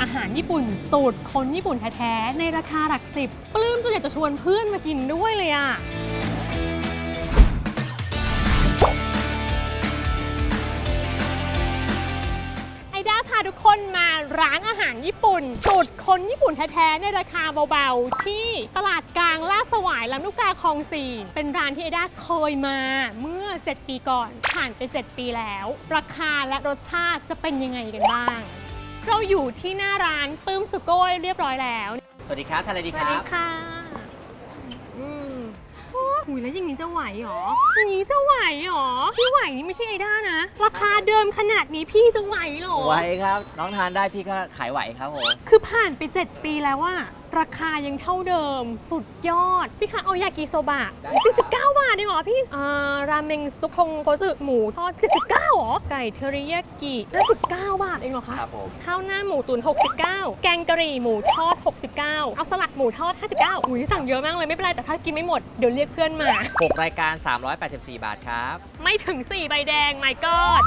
อาหารญี่ปุ่นสูตรคนญี่ปุ่นแท้ๆในราคาหลักสิบปลื้มจนอยากจะชวนเพื่อนมากินด้วยเลยอะไอด้าพาทุกคนมาร้านอาหารญี่ปุ่น สูตรคนญี่ปุ่นแท้ ๆ ในราคาเบา ๆ ที่ตลาดกลางลาดสวายลำลูกกาคลองสี่เป็นร้านที่ไอด้าเคยมาเมื่อ 7 ปีก่อน ผ่านไป 7 ปีแล้ว ราคาและรสชาติจะเป็นยังไงกันบ้าง เราอยู่ที่หน้าร้านปื้มสุโก้ยเรียบร้อยแล้วสวัสดีครับทานอะไรดีสควัสรัดีบ ค่ะอืมโอ้หุยแล้วอย่างนี้จะไหวเหรออย่างนี้จะไหวเหรอพี่ไหวนี่ไม่ใช่ไอด้านะ ราคาเดิมขนาดนี้พี่จะไหวเหรอไหวครับ น้องทานได้พี่ก็ขายไหวครับผม คือผ่านไป 7 ปีแล้วว่า ราคายังเท่าเดิม สุดยอด พี่คะเอายากิโซบะ 49 บาทเองเหรอพี่อ่าราเมงซุปทงโกสึหมูทอด79เหรอ ไก่เทอริยากิ59 บาทเองเหรอคะ ครับผม ข้าวหน้าหมูตุ๋น69 แกงกะหรี่หมูทอด 69 เอาสลัดหมูทอด 59 อุ้ยสั่งเยอะมากเลยไม่เป็นไรแต่ถ้ากินไม่หมดเดี๋ยวเรียกเพื่อนมา 6 รายการ 384 บาทครับ ไม่ถึง 4 ใบแดง my god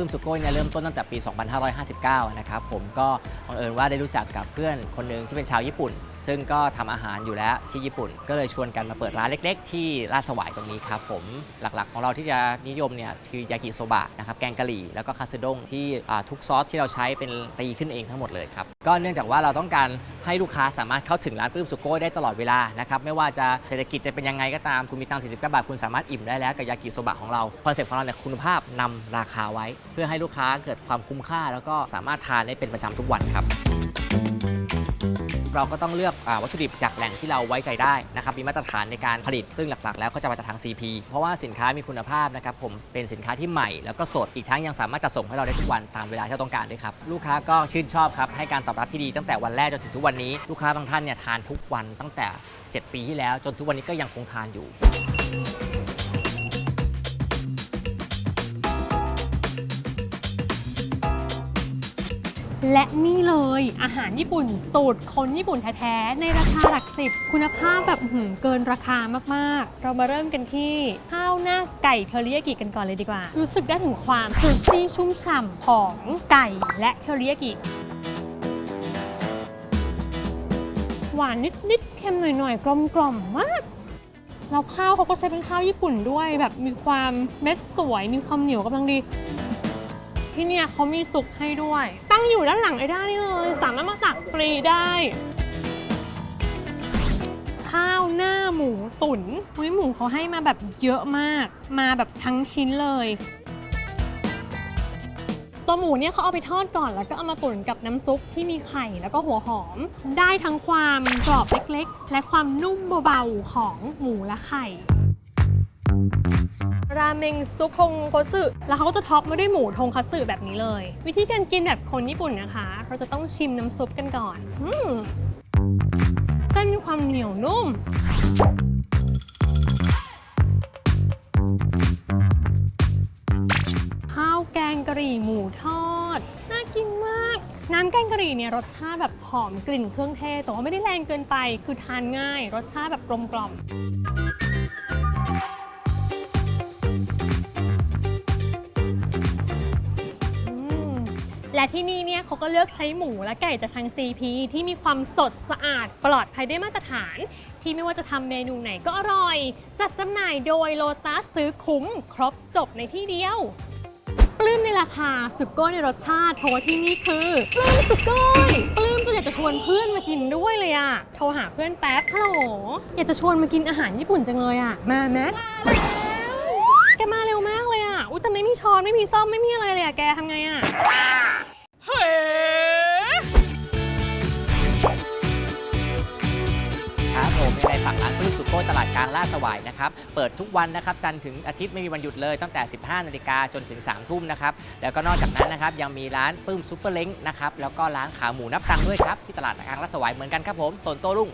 ปื้มสุโก้เนี่ยเริ่มต้นตั้งแต่ปี 2559 นะครับผมก็บังเอิญว่าได้รู้จักกับเพื่อนคนหนึ่งที่เป็นชาวญี่ปุ่น ซึ่งก็ทำอาหารอยู่แล้วที่ญี่ปุ่น ก็เลยชวนกันมาเปิดร้านเล็ก ๆ ที่ลาดสวายตรงนี้ครับผมหลักๆ ของเราที่จะนิยมเนี่ยคือยากิโซบะนะครับแกงกะหรี่แล้วก็คาสึด้งที่ทุกซอสที่เราใช้เป็นตีขึ้นเองทั้งหมดเลยครับก็เนื่องจากว่าเราต้องการให้ลูกค้าสามารถเข้าถึงร้านปื้มสุโก้ได้ตลอดเวลานะครับไม่ว่าจะเศรษฐกิจจะเป็นยังไงก็ตามคุณมีตังค์49บาทคุณสามารถอิ่มได้แล้วกับยากิโซบะของเราคอนเซ็ปต์ของเราเนี่ยคุณภาพนำราคาไว้ พื่อให้ลูกค้าเกิดความคุ้มค่า แล้วก็สามารถทานได้เป็นประจำทุกวันครับ เราก็ต้องเลือกอวัตถุดิบจากแหล่งที่เราไว้ใจได้นะครับมีมาตรฐานในการผลิต ซึ่งหลักๆ แล้วก็จะมาจากทาง CP เพราะว่าสินค้ามีคุณภาพนะครับผมเป็นสินค้าที่ใหม่แล้วก็สดอีกทั้งยังสามารถจะส่งให้เราได้ทุกวันตามเวลาที่เราต้องการด้วยครับลูกค้าก็ชื่นชอบครับให้การตอบรับที่ดีตั้งแต่วันแรกจนถึงทุกวันนี้ลูกค้าบางท่านเนี่ยทานทุกวันตั้งแต่ 7 ปีที่แล้วจนทุกวันนี้ก็ยังคงทานอยู่ และนี่เลยอาหารญี่ปุ่นสูตรคนญี่ปุ่นแท้ๆในราคาหลักสิบคุณภาพแบบหืเกินราคามากๆ เรามาเริ่มกันที่ข้าวหน้าไก่เทอริยากิกันก่อนเลยดีกว่า รู้สึกได้ถึงความจูซี่ชุ่มฉ่ำของไก่และเทอริยากิหวานนิดๆเค็มหน่อยๆ กลมๆมากแล้วข้าวเขาก็ใช้เป็นข้าวญี่ปุ่นด้วย แบบมีความเม็ดสวยมีความเหนียวกำลังดี ที่เนี่ยเขามีสุกให้ด้วย ตั้งอยู่ด้านหลังไอ้ด้านี่เลย สามารถมาตักฟรีได้ ข้าวหน้าหมูตุ๋นอุ้ยหมูเขาให้มาแบบเยอะมาก มาแบบทั้งชิ้นเลยตัวหมูเนี่ยเขาเอาไปทอดก่อนแล้วก็เอามาตุ๋นกับน้ำซุปที่มีไข่แล้วก็หัวหอม ได้ทั้งความกรอบเล็กๆ และความนุ่มเบาๆของหมูและไข่ ราเมงซุปทงคัตสึแล้วเขาก็จะท็อปมาด้วยหมูทงคัตสึแบบนี้เลย วิธีการกินแบบคนญี่ปุ่นนะคะ เราจะต้องชิมน้ำซุปกันก่อนอืมเส้นมีความเหนียวนุ่มข้าวแกงกะหรี่หมูทอด น่ากินมาก น้ำแกงกะหรี่เนี่ยรสชาติแบบหอมกลิ่นเครื่องเทศแต่ว่าไม่ได้แรงเกินไป คือทานง่าย รสชาติแบบกลมกล่อม และที่นี่เนี่ยเขาก็เลือกใช้หมูและไก่จากทาง CP ที่มีความสดสะอาดปลอดภัยได้มาตรฐาน ที่ไม่ว่าจะทำเมนูไหนก็อร่อย จัดจำหน่ายโดยโลตัสซื้อคุ้ม ครบจบในที่เดียวปลื้มในราคาสุโก้ในรสชาติเพราะว่าที่นี่คือปลื้มสุโก้ยปลื้มจนอยากจะชวนเพื่อนมากินด้วยเลยอะโทรหาเพื่อนแป๊บฮัลโหลอยากจะชวนมากินอาหารญี่ปุ่นจังเลยอะมาไหม ม่มีช้อน ไม่มีซ่อมไม่มีอะไรเลยอะแกทำไงอะเฮ้ยครับผมในฝั่งร้านปลื้มสุโก้ตลาดกลางลาดสวายนะครับ เปิดทุกวันนะครับ จันทร์ถึงอาทิตย์ไม่มีวันหยุดเลยตั้งแต่ 15 นาฬิกาจนถึง 3 ทุ่มนะครับ แล้วก็นอกจากนั้นนะครับ ยังมีร้านปลื้มซุปเปอร์เล้งนะครับ แล้วก็ร้านขาหมูนับตังด้วยครับ ที่ตลาดกลางลาดสวายเหมือนกันครับผมตนโต้รุ่ง